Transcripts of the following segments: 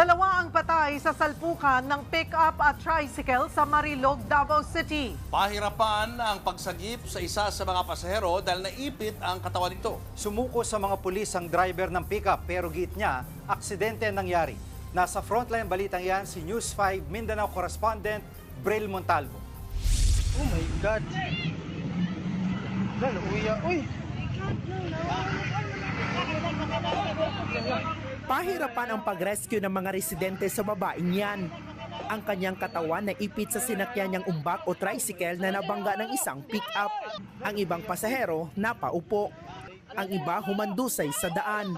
Dalawa ang patay sa salpukan ng pick-up at tricycle sa Marilog, Davao City. Pahirapan ang pagsagip sa isa sa mga pasahero dahil naipit ang katawan nito. Sumuko sa mga pulis ang driver ng pickup pero git niya, aksidente ang nangyari. Nasa frontline balitang yan si News 5 Mindanao correspondent Bril Montalvo. Oh my God. Lalo, uya. Uy! Pahirapan ang pag-rescue ng mga residente sa babaeng yan. Ang kanyang katawan na ipit sa sinakyan niyang umbak o tricycle na nabangga ng isang pick-up. Ang ibang pasahero napaupo. Ang iba humandusay sa daan.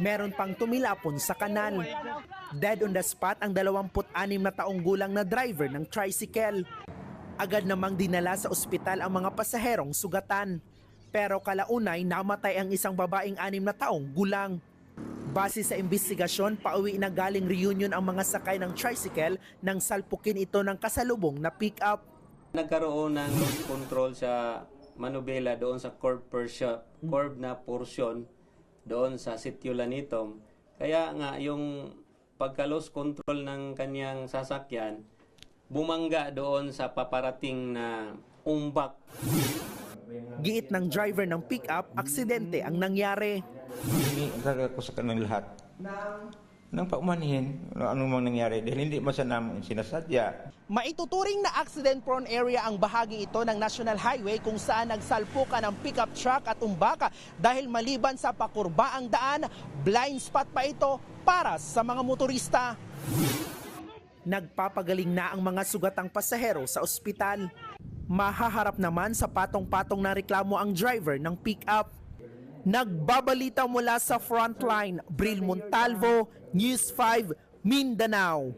Meron pang tumilapon sa kanal. Dead on the spot ang 26 na taong gulang na driver ng tricycle. Agad namang dinala sa ospital ang mga pasaherong sugatan. Pero kalaunay namatay ang isang babaeng anim na taong gulang. Base sa investigasyon, pauwi na galing reunion ang mga sakay ng tricycle nang salpukin ito ng kasalubong na pick-up. Nagkaroon ng control sa manubela doon sa curb, portion, curb na portion doon sa sitio Lanitom. Kaya nga yung pagka-loose control ng kanyang sasakyan, bumangga doon sa paparating na umbak Giit ng driver ng pick-up, aksidente ang nangyari. Hindi talaga ko sa kanang lahat. Nang paumanhin, ano mang nangyari, dahil hindi man sa namin sinasadya. Maituturing na accident-prone area ang bahagi ito ng National Highway kung saan nagsalpukan ang pickup truck at umbaka dahil maliban sa pakurba ang daan, blind spot pa ito para sa mga motorista. Nagpapagaling na ang mga sugatang pasahero sa ospital. Mahaharap naman sa patong-patong na reklamo ang driver ng pick-up. Nagbabalita mula sa frontline, Bril Montalvo, News 5, Mindanao.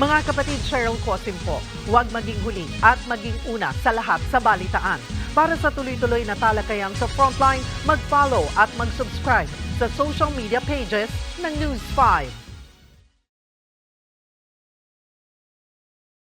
Mga kapatid Cheryl Cosim po, huwag maging huli at maging una sa lahat sa balitaan. Para sa tuloy-tuloy na talakayang sa Frontline, mag-follow at mag-subscribe sa social media pages ng News 5.